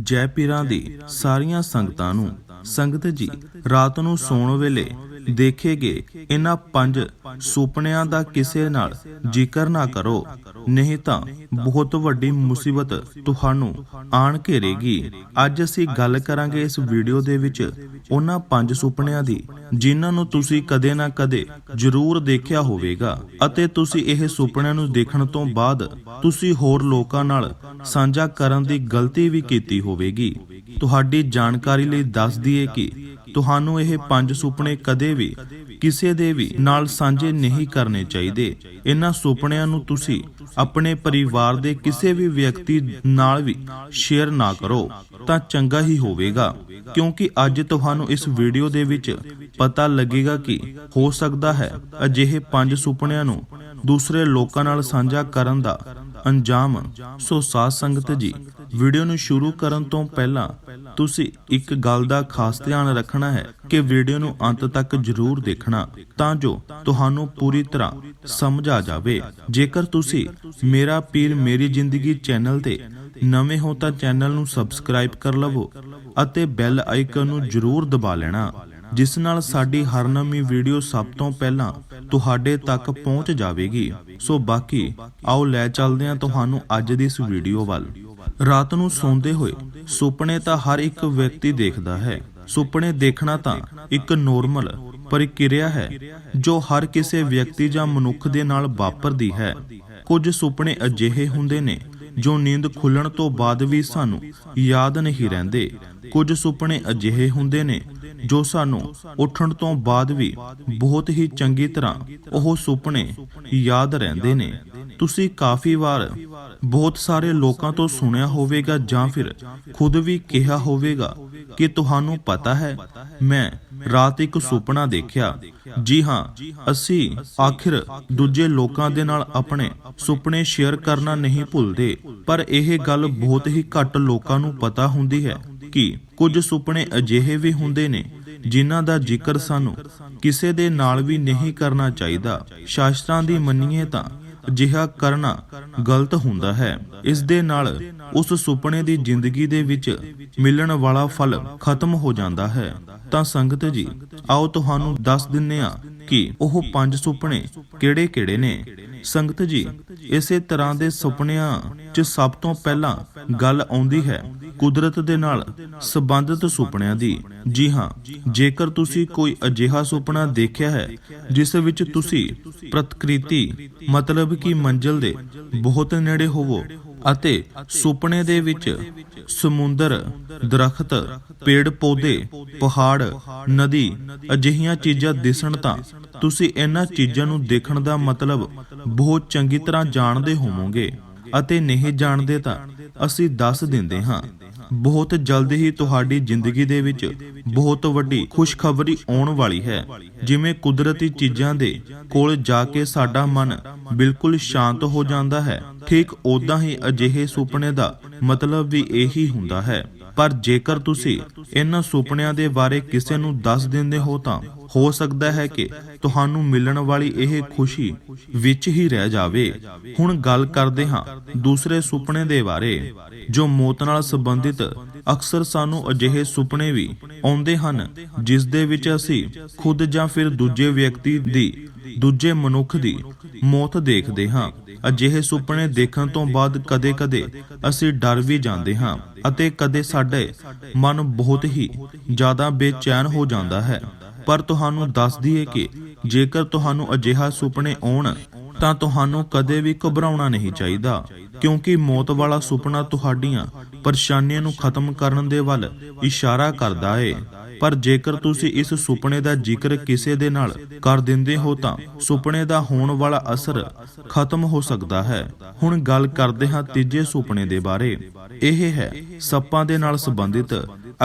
ਜੈ ਪੀਰਾਂ ਦੀ ਸਾਰੀਆਂ ਸੰਗਤਾਂ ਨੂੰ। ਸੰਗਤ ਜੀ, ਰਾਤ ਨੂੰ ਸੌਣ ਵੇਲੇ ਦੇਖੇ ਇਹਨਾਂ ਪੰਜ ਸੁਪਨਿਆਂ ਦਾ ਕਿਸੇ ਨਾਲ ਜ਼ਿਕਰ ਨਾ ਕਰੋ। ਨਹੀਂ ਤਾਂ ਬਹੁਤ ਵੱਡੀ ਮੁਸੀਬਤ ਤੁਹਾਨੂੰ ਆਣ ਘੇਰੇਗੀ ਅੱਜ ਅਸੀਂ ਗੱਲ ਕਰਾਂਗੇ ਇਸ ਵੀਡੀਓ ਦੇ ਵਿੱਚ ਉਹਨਾਂ ਪੰਜ ਸੁਪਨਿਆਂ ਦੀ, ਜਿਨ੍ਹਾਂ ਨੂੰ ਤੁਸੀਂ ਕਦੇ ਨਾ ਕਦੇ ਜ਼ਰੂਰ ਦੇਖਿਆ ਹੋਵੇਗਾ ਅਤੇ ਤੁਸੀਂ ਇਹ ਸੁਪਨਿਆਂ ਨੂੰ ਦੇਖਣ ਤੋਂ ਬਾਅਦ ਤੁਸੀਂ ਹੋਰ ਲੋਕਾਂ ਨਾਲ ਸਾਂਝਾ ਕਰਨ ਦੀ ਗਲਤੀ ਵੀ ਕੀਤੀ ਹੋਵੇਗੀ। ਤੁਹਾਡੀ ਜਾਣਕਾਰੀ ਲਈ ਦੱਸ ਦਈਏ ਕਿ ਤੁਹਾਨੂੰ ਇਹ ਪੰਜ ਸੁਪਨੇ ਕਦੇ ਵੀ, ਕਿਸੇ ਦੇ ਵੀ ਨਾਲ ਸਾਂਝੇ ਨਹੀਂ ਕਰਨੇ ਚਾਹੀਦੇ। ਇਹਨਾਂ ਸੁਪਨਿਆਂ ਨੂੰ ਤੁਸੀਂ ਆਪਣੇ ਪਰਿਵਾਰ ਦੇ ਕਿਸੇ ਵੀ ਵਿਅਕਤੀ ਨਾਲ ਵੀ ਸ਼ੇਅਰ ਨਾ ਕਰੋ, ਤਾਂ ਚੰਗਾ ਹੀ ਹੋਵੇਗਾ। ਕਿਉਂਕਿ ਅੱਜ ਤੁਹਾਨੂੰ ਇਸ ਵੀਡੀਓ ਦੇ ਵਿੱਚ ਪਤਾ ਲੱਗੇਗਾ ਕਿ ਹੋ ਸਕਦਾ ਹੈ ਅਜਿਹੇ ਪੰਜ ਸੁਪਨਿਆਂ ਨੂੰ ਦੂਸਰੇ ਲੋਕਾਂ ਨਾਲ ਸਾਂਝਾ ਕਰਨ ਦਾ ਅੰਜਾਮ ਸੋ ਸਾਧ ਸੰਗਤ ਜੀ ਵੀਡੀਓ ਨੂੰ ਸ਼ੁਰੂ ਕਰਨ ਤੋਂ ਪਹਿਲਾਂ ਤੁਸੀਂ ਇੱਕ ਗੱਲ ਦਾ ਖਾਸ ਧਿਆਨ ਰੱਖਣਾ ਹੈ ਕਿ ਵੀਡੀਓ ਨੂੰ ਅੰਤ ਤੱਕ ਜ਼ਰੂਰ ਦੇਖਣਾ, ਤਾਂ ਜੋ ਤੁਹਾਨੂੰ ਪੂਰੀ ਤਰ੍ਹਾਂ ਸਮਝ ਆ ਜਾਵੇ। ਜੇਕਰ ਤੁਸੀਂ ਮੇਰਾ ਪੀਰ ਮੇਰੀ ਜ਼ਿੰਦਗੀ ਚੈਨਲ ਤੇ ਨਵੇਂ ਹੋ ਤਾਂ ਚੈਨਲ ਨੂੰ ਸਬਸਕ੍ਰਾਈਬ ਕਰ ਲਵੋ ਅਤੇ ਬੈਲ ਆਈਕਨ ਨੂੰ ਜ਼ਰੂਰ ਦਬਾ ਲੈਣਾ, ਜਿਸ ਨਾਲ ਸਾਡੀ ਹਰ ਨਵੀਂ ਵੀਡੀਓ ਸਭ ਤੋਂ ਪਹਿਲਾਂ ਤੁਹਾਡੇ ਤੱਕ ਪਹੁੰਚ ਜਾਵੇਗੀ। ਸੋ ਬਾਕੀ ਆਓ ਲੈ ਚੱਲਦੇ ਹਾਂ ਤੁਹਾਨੂੰ ਅੱਜ ਦੀ ਇਸ ਵੀਡੀਓ ਵੱਲ। ਰਾਤ ਨੂੰ ਸੌਂਦੇ ਹੋਏ ਸੁਪਨੇ ਤਾਂ ਹਰ ਇੱਕ ਵਿਅਕਤੀ ਦੇਖਦਾ ਹੈ। ਸੁਪਨੇ ਦੇਖਣਾ ਤਾਂ ਇੱਕ ਨੋਰਮਲ ਪ੍ਰਕਿਰਿਆ ਹੈ, ਜੋ ਹਰ ਕਿਸੇ ਵਿਅਕਤੀ ਜਾਂ ਮਨੁੱਖ ਦੇ ਨਾਲ ਵਾਪਰਦੀ ਹੈ। ਕੁਝ ਸੁਪਨੇ ਅਜਿਹੇ ਹੁੰਦੇ ਨੇ ਜੋ ਨੀਂਦ ਖੁੱਲਣ ਤੋਂ ਬਾਅਦ ਵੀ ਸਾਨੂੰ ਯਾਦ ਨਹੀਂ ਰਹਿੰਦੇ। ਕੁਝ ਸੁਪਨੇ ਅਜਿਹੇ ਹੁੰਦੇ ਨੇ ਜੋ ਸਾਨੂੰ ਉੱਠਣ ਤੋਂ ਬਾਅਦ ਵੀ ਬਹੁਤ ਹੀ ਚੰਗੀ ਤਰ੍ਹਾਂ ਉਹ ਸੁਪਨੇ ਯਾਦ ਰਹਿੰਦੇ ਨੇ। ਤੁਸੀਂ ਕਾਫੀ ਵਾਰ ਬਹੁਤ ਸਾਰੇ ਲੋਕਾਂ ਤੋਂ ਸੁਣਿਆ ਹੋਵੇਗਾ ਜਾਂ ਫਿਰ ਖੁਦ ਵੀ ਕਿਹਾ ਹੋਵੇਗਾ ਕਿ ਤੁਹਾਨੂੰ ਪਤਾ ਹੈ, ਮੈਂ ਰਾਤ ਇੱਕ ਸੁਪਨਾ ਦੇਖਿਆ। ਜੀ ਹਾਂ, ਅਸੀਂ ਆਖਿਰ ਦੂਜੇ ਲੋਕਾਂ ਦੇ ਨਾਲ ਆਪਣੇ ਸੁਪਨੇ ਸ਼ੇਅਰ ਕਰਨਾ ਨਹੀਂ ਭੁੱਲਦੇ, ਪਰ ਇਹ ਗੱਲ ਬਹੁਤ ਹੀ ਘੱਟ ਲੋਕਾਂ ਨੂੰ ਪਤਾ ਹੁੰਦੀ ਹੈ। ਕਿ ਕੁਝ ਸੁਪਨੇ ਅਜਿਹੇ ਵੀ ਹੁੰਦੇ ਨੇ ਜਿਨ੍ਹਾਂ ਦਾ ਜ਼ਿਕਰ ਸਾਨੂੰ ਕਿਸੇ ਦੇ ਨਾਲ ਵੀ ਨਹੀਂ ਕਰਨਾ ਚਾਹੀਦਾ। ਸ਼ਾਸਤਰਾਂ ਦੀ ਮੰਨੀਏ ਤਾਂ ਅਜਿਹਾ ਕਰਨਾ ਗਲਤ ਹੁੰਦਾ ਹੈ। ਇਸ ਦੇ ਨਾਲ ਉਸ ਸੁਪਨੇ ਦੀ ਜ਼ਿੰਦਗੀ ਦੇ ਵਿੱਚ ਮਿਲਣ ਵਾਲਾ ਫਲ ਖਤਮ ਹੋ ਜਾਂਦਾ ਹੈ। ਤਾਂ ਸੰਗਤ ਜੀ, ਆਓ ਤੁਹਾਨੂੰ ਦੱਸ ਦਿੰਨੇ ਆ ਕਿ ਉਹ ਪੰਜ ਸੁਪਨੇ ਕਿਹੜੇ-ਕਿਹੜੇ ਨੇ? ਸੰਗਤ ਜੀ, ਇਸੇ ਤਰ੍ਹਾਂ ਦੇ ਸੁਪਨਿਆਂ 'ਚ ਸਭ ਤੋਂ ਪਹਿਲਾਂ ਗੱਲ ਆਉਂਦੀ ਹੈ ਕੁਦਰਤ ਦੇ ਨਾਲ ਸੰਬੰਧਿਤ ਸੁਪਨਿਆਂ ਦੀ। ਜੀ ਹਾਂ, ਜੇਕਰ ਤੁਸੀਂ ਕੋਈ ਅਜਿਹਾ ਸੁਪਨਾ ਦੇਖਿਆ ਹੈ, ਜਿਸ ਵਿੱਚ ਤੁਸੀਂ ਪ੍ਰਤੀਕ੍ਰਿਤੀ ਮਤਲਬ ਕਿ ਮੰਜ਼ਲ ਦੇ ਬਹੁਤ ਨੇੜੇ ਹੋਵੋ ਅਤੇ ਸੁਪਨੇ ਦੇ ਵਿੱਚ ਸਮੁੰਦਰ, ਦਰਖਤ ਪੇੜ ਪੌਦੇ ਪਹਾੜ, ਨਦੀ ਅਜਿਹੀਆਂ ਚੀਜ਼ਾਂ ਦਿਸਣ ਤਾਂ ਤੁਸੀਂ ਇਹਨਾਂ ਚੀਜ਼ਾਂ ਨੂੰ ਦੇਖਣ ਦਾ ਮਤਲਬ ਬਹੁਤ ਚੰਗੀ ਤਰ੍ਹਾਂ ਜਾਣਦੇ ਹੋਵੋਗੇ ਅਤੇ ਨਹੀਂ ਜਾਣਦੇ ਤਾਂ ਅਸੀਂ ਦੱਸ ਦਿੰਦੇ ਹਾਂ। ਬਹੁਤ ਜਲਦ ਹੀ ਤੁਹਾਡੀ ਜ਼ਿੰਦਗੀ ਦੇ ਵਿੱਚ ਬਹੁਤ ਵੱਡੀ ਖੁਸ਼ਖਬਰੀ ਆਉਣ ਵਾਲੀ ਹੈ। ਜਿਵੇਂ ਕੁਦਰਤੀ ਚੀਜ਼ਾਂ ਦੇ ਕੋਲ ਜਾ ਕੇ ਸਾਡਾ ਮਨ ਬਿਲਕੁਲ ਸ਼ਾਂਤ ਹੋ ਜਾਂਦਾ ਹੈ। ਠੀਕ ਉਦਾਂ ਹੀ ਅਜਿਹੇ ਸੁਪਨੇ ਦਾ ਮਤਲਬ ਵੀ ਇਹੀ ਹੁੰਦਾ ਹੈ। ਪਰ ਜੇਕਰ ਤੁਸੀਂ ਇਹਨਾਂ ਸੁਪਨਿਆਂ ਦੇ ਬਾਰੇ ਕਿਸੇ ਨੂੰ ਦੱਸ ਦਿੰਦੇ ਹੋ ਤਾਂ ਹੋ ਸਕਦਾ ਹੈ ਕਿ ਤੁਹਾਨੂੰ ਮਿਲਣ ਵਾਲੀ ਇਹ ਖੁਸ਼ੀ ਵਿੱਚ ਹੀ ਰਹਿ ਜਾਵੇ। ਹੁਣ ਗੱਲ ਕਰਦੇ ਹਾਂ ਦੂਸਰੇ ਸੁਪਨੇ ਦੇ ਬਾਰੇ, ਜੋ ਮੌਤ ਨਾਲ ਸੰਬੰਧਿਤ ਅਕਸਰ ਸਾਨੂੰ ਅਜਿਹੇ ਸੁਪਨੇ ਵੀ ਆਉਂਦੇ ਹਨ, ਜਿਸ ਦੇ ਵਿੱਚ ਅਸੀਂ ਖੁਦ ਜਾਂ ਫਿਰ ਦੂਜੇ ਵਿਅਕਤੀ ਦੀ, ਦੂਜੇ ਮਨੁੱਖ ਦੀ ਮੌਤ ਦੇਖਦੇ ਹਾਂ। ਅਜਿਹੇ ਸੁਪਨੇ ਦੇਖਣ ਤੋਂ ਬਾਅਦ ਕਦੇ-ਕਦੇ ਅਸੀਂ ਡਰ ਵੀ ਜਾਂਦੇ ਹਾਂ ਅਤੇ ਕਦੇ ਸਾਡੇ ਮਨ ਬਹੁਤ ਹੀ ਜ਼ਿਆਦਾ ਬੇਚੈਨ ਹੋ ਜਾਂਦਾ ਹੈ। ਪਰ ਤੁਹਾਨੂੰ ਦੱਸ ਦਈਏ ਕਿ ਜੇਕਰ ਤੁਹਾਨੂੰ ਅਜਿਹਾ ਸੁਪਨੇ ਆਉਣ, ਤਾਂ ਤੁਹਾਨੂੰ ਕਦੇ ਵੀ ਘਬਰਾਉਣਾ ਨਹੀਂ ਚਾਹੀਦਾ, ਕਿਉਂਕਿ ਮੌਤ ਵਾਲਾ ਸੁਪਨਾ ਤੁਹਾਡੀਆਂ ਪਰੇਸ਼ਾਨੀਆਂ ਨੂੰ ਖਤਮ ਕਰਨ ਦੇ ਵੱਲ ਇਸ਼ਾਰਾ ਕਰਦਾ ਹੈ ਪਰ ਜੇਕਰ ਤੁਸੀਂ ਇਸ ਸੁਪਨੇ ਦਾ ਜ਼ਿਕਰ ਕਿਸੇ ਦੇ ਨਾਲ ਕਰ ਦਿੰਦੇ ਹੋ, ਤਾਂ ਸੁਪਨੇ ਦਾ ਹੋਣ ਵਾਲਾ ਅਸਰ ਖਤਮ ਹੋ ਸਕਦਾ ਹੈ। ਹੁਣ ਗੱਲ ਕਰਦੇ ਹਾਂ ਤੀਜੇ ਸੁਪਨੇ ਦੇ ਬਾਰੇ। ਇਹ ਹੈ ਸੱਪਾਂ ਦੇ ਨਾਲ ਸੰਬੰਧਿਤ।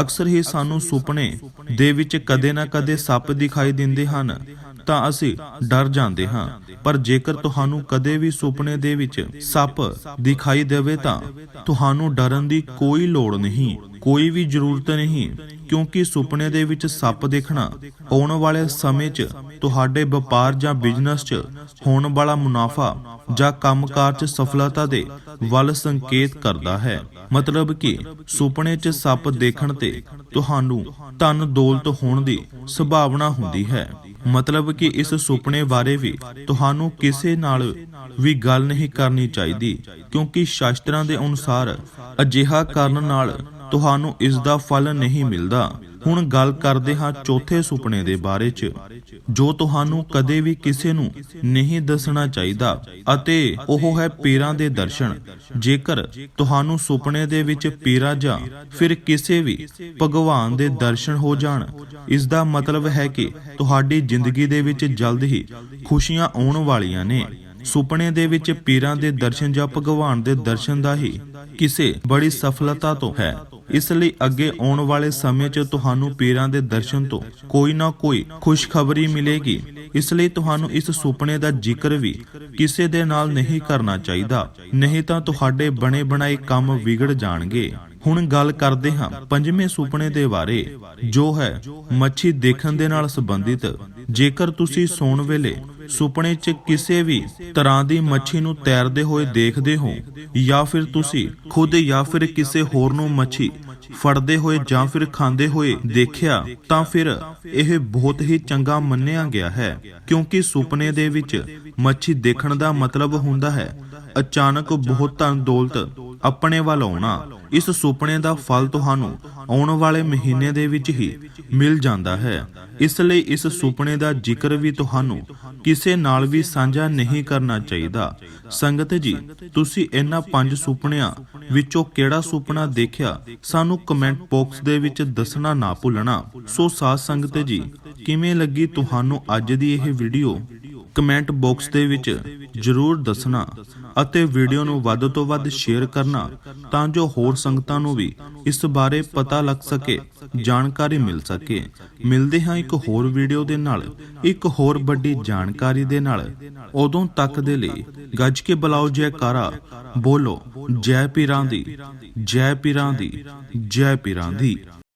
ਅਕਸਰ ਹੀ ਸਾਨੂੰ ਸੁਪਨੇ ਦੇ ਵਿੱਚ ਕਦੇ ਨਾ ਕਦੇ ਸੱਪ ਦਿਖਾਈ ਦਿੰਦੇ ਹਨ। ਤਾਂ ਅਸੀਂ ਡਰ ਜਾਂਦੇ ਹਾਂ। ਪਰ ਜੇਕਰ ਤੁਹਾਨੂੰ ਕਦੇ ਵੀ ਸੁਪਨੇ ਦੇ ਵਿੱਚ ਸੱਪ ਦਿਖਾਈ ਦੇਵੇ ਤਾਂ ਤੁਹਾਨੂੰ ਡਰਨ ਦੀ ਕੋਈ ਲੋੜ ਨਹੀਂ, ਕੋਈ ਵੀ ਜ਼ਰੂਰਤ ਨਹੀਂ, ਕਿਉਂਕਿ ਸੁਪਨੇ ਦੇ ਵਿੱਚ ਸੱਪ ਦੇਖਣਾ ਆਉਣ ਵਾਲੇ ਸਮੇਂ 'ਚ ਤੁਹਾਡੇ ਵਪਾਰ ਜਾਂ ਬਿਜ਼ਨਸ 'ਚ ਹੋਣ ਵਾਲਾ ਮੁਨਾਫਾ ਜਾਂ ਕੰਮਕਾਰ 'ਚ ਸਫਲਤਾ ਦੇ ਵੱਲ ਸੰਕੇਤ ਕਰਦਾ ਹੈ। ਮਤਲਬ ਕਿ ਸੁਪਨੇ 'ਚ ਸੱਪ ਦੇਖਣ ਤੇ ਤੁਹਾਨੂੰ ਧਨ ਦੌਲਤ ਹੋਣ ਦੀ ਸੰਭਾਵਨਾ ਹੁੰਦੀ ਹੈ। ਮਤਲਬ ਕਿ ਇਸ ਸੁਪਨੇ ਬਾਰੇ ਵੀ ਤੁਹਾਨੂੰ ਕਿਸੇ ਨਾਲ ਵੀ ਗੱਲ ਨਹੀਂ ਕਰਨੀ ਚਾਹੀਦੀ, ਕਿਉਂਕਿ ਸ਼ਾਸਤਰਾਂ ਦੇ ਅਨੁਸਾਰ ਅਜਿਹਾ ਕਰਨ ਨਾਲ ਤੁਹਾਨੂੰ ਇਸ ਦਾ ਫਲ ਨਹੀਂ ਮਿਲਦਾ। ਹੁਣ ਗੱਲ ਕਰਦੇ ਹਾਂ ਚੌਥੇ ਸੁਪਨੇ ਦੇ ਬਾਰੇ 'ਚ, ਜੋ ਤੁਹਾਨੂੰ ਕਦੇ ਵੀ ਕਿਸੇ ਨੂੰ ਨਹੀਂ ਦੱਸਣਾ ਚਾਹੀਦਾ ਅਤੇ ਉਹ ਹੈ ਪੀਰਾਂ ਦੇ ਦਰਸ਼ਨ। ਜੇਕਰ ਤੁਹਾਨੂੰ ਸੁਪਨੇ ਦੇ ਵਿੱਚ ਪੀਰਾਂ ਜਾਂ ਫਿਰ ਕਿਸੇ ਵੀ ਭਗਵਾਨ ਦੇ ਦਰਸ਼ਨ ਹੋ ਜਾਣ ਇਸ ਦਾ ਮਤਲਬ ਹੈ ਕਿ ਤੁਹਾਡੀ ਜ਼ਿੰਦਗੀ ਦੇ ਵਿੱਚ ਜਲਦ ਹੀ ਖੁਸ਼ੀਆਂ ਆਉਣ ਵਾਲੀਆਂ ਨੇ। ਸੁਪਨੇ ਦੇ ਵਿੱਚ ਪੀਰਾਂ ਦੇ ਦਰਸ਼ਨ ਜਾਂ ਭਗਵਾਨ ਦੇ ਦਰਸ਼ਨ ਦਾ ਹੀ ਕਿਸੇ ਬੜੀ ਸਫਲਤਾ ਤੋਂ ਹੈ। ਇਸ ਲਈ ਅੱਗੇ ਆਉਣ ਵਾਲੇ ਸਮੇਂ 'ਚ ਤੁਹਾਨੂੰ ਪੀਰਾਂ ਦੇ ਦਰਸ਼ਨ ਤੋਂ ਕੋਈ ਨਾ ਕੋਈ ਖੁਸ਼ਖਬਰੀ ਮਿਲੇਗੀ। ਇਸ ਲਈ ਤੁਹਾਨੂੰ ਇਸ ਸੁਪਨੇ ਦਾ ਜ਼ਿਕਰ ਵੀ ਕਿਸੇ ਦੇ ਨਾਲ ਨਹੀਂ ਕਰਨਾ ਚਾਹੀਦਾ। ਨਹੀਂ ਤਾਂ ਤੁਹਾਡੇ ਬਣੇ ਬਣਾਏ ਕੰਮ ਵਿਗੜ ਜਾਣਗੇ। ਹੁਣ ਗੱਲ ਕਰਦੇ ਹਾਂ ਪੰਜਵੇਂ ਸੁਪਨੇ ਦੇ ਬਾਰੇ, ਜੋ ਹੈ ਮੱਛੀ ਦੇਖਣ ਦੇ ਨਾਲ ਸੰਬੰਧਿਤ। ਜੇਕਰ ਤੁਸੀਂ ਸੌਣ ਵੇਲੇ ਸੁਪਨੇ 'ਚ ਕਿਸੇ ਵੀ ਤਰ੍ਹਾਂ ਦੀ ਮੱਛੀ ਨੂੰ ਤੈਰਦੇ ਹੋਏ ਦੇਖਦੇ ਹੋ, ਜਾਂ ਫਿਰ ਤੁਸੀਂ ਖੁਦ ਜਾਂ ਫਿਰ ਕਿਸੇ ਹੋਰ ਨੂੰ ਮੱਛੀ ਫੜਦੇ ਹੋਏ ਜਾਂ ਫਿਰ ਖਾਂਦੇ ਹੋਏ ਦੇਖਿਆ, ਤਾਂ ਫਿਰ ਇਹ ਬਹੁਤ ਹੀ ਚੰਗਾ ਮੰਨਿਆ ਗਿਆ ਹੈ। ਕਿਉਂਕਿ ਸੁਪਨੇ ਦੇ ਵਿੱਚ ਮੱਛੀ ਦੇਖਣ ਦਾ ਮਤਲਬ ਹੁੰਦਾ ਹੈ, ਅਚਾਨਕ ਬਹੁਤ ਧਨ ਦੌਲਤ ਆਪਣੇ ਵੱਲ ਆਉਣਾ, ਇਸ ਸੁਪਨੇ ਦਾ ਫਲ ਤੁਹਾਨੂੰ ਆਉਣ ਵਾਲੇ ਮਹੀਨੇ ਦੇ ਵਿੱਚ ਹੀ ਮਿਲ ਜਾਂਦਾ ਹੈ। ਇਸ ਲਈ ਇਸ ਸੁਪਨੇ ਦਾ ਜ਼ਿਕਰ ਵੀ ਤੁਹਾਨੂੰ ਕਿਸੇ ਨਾਲ ਵੀ ਸਾਂਝਾ ਨਹੀਂ ਕਰਨਾ ਚਾਹੀਦਾ। ਸੰਗਤ ਜੀ, ਤੁਸੀਂ ਇਹਨਾਂ ਪੰਜ ਸੁਪਨਿਆਂ ਵਿੱਚੋਂ ਕਿਹੜਾ ਸੁਪਨਾ ਦੇਖਿਆ? ਸਾਨੂੰ ਕਮੈਂਟ ਬਾਕਸ ਦੇ ਵਿੱਚ ਦੱਸਣਾ ਨਾ ਭੁੱਲਣਾ। ਸੋ ਸਾਧ ਸੰਗਤ ਜੀ, ਕਿਵੇਂ ਲੱਗੀ ਤੁਹਾਨੂੰ ਅੱਜ ਦੀ ਇਹ ਵੀਡੀਓ ਕਮੈਂਟ ਬਾਕਸ ਦੇ ਵਿੱਚ ਜਰੂਰ ਦੱਸਣਾ। ਅਤੇ ਵੀਡੀਓ ਨੂੰ ਵੱਧ ਤੋਂ ਵੱਧ ਸ਼ੇਅਰ ਕਰਨਾ ਤਾਂ ਜੋ ਹੋਰ ਸੰਗਤਾਂ ਨੂੰ ਵੀ ਇਸ ਬਾਰੇ ਪਤਾ ਲੱਗ ਸਕੇ, ਜਾਣਕਾਰੀ ਮਿਲ ਸਕੇ। ਮਿਲਦੇ ਹਾਂ ਇੱਕ ਹੋਰ ਵੀਡੀਓ ਦੇ ਨਾਲ, ਇੱਕ ਹੋਰ ਵੱਡੀ ਜਾਣਕਾਰੀ ਦੇ ਨਾਲ। ਉਦੋਂ ਤੱਕ ਦੇ ਲਈ, ਗੱਜ ਕੇ ਬੁਲਾਓ ਜੈਕਾਰਾ, ਬੋਲੋ, ਜੈ ਪੀਰਾਂ ਦੀ, ਜੈ ਪੀਰਾਂ ਦੀ, ਜੈ ਪੀਰਾਂ ਦੀ।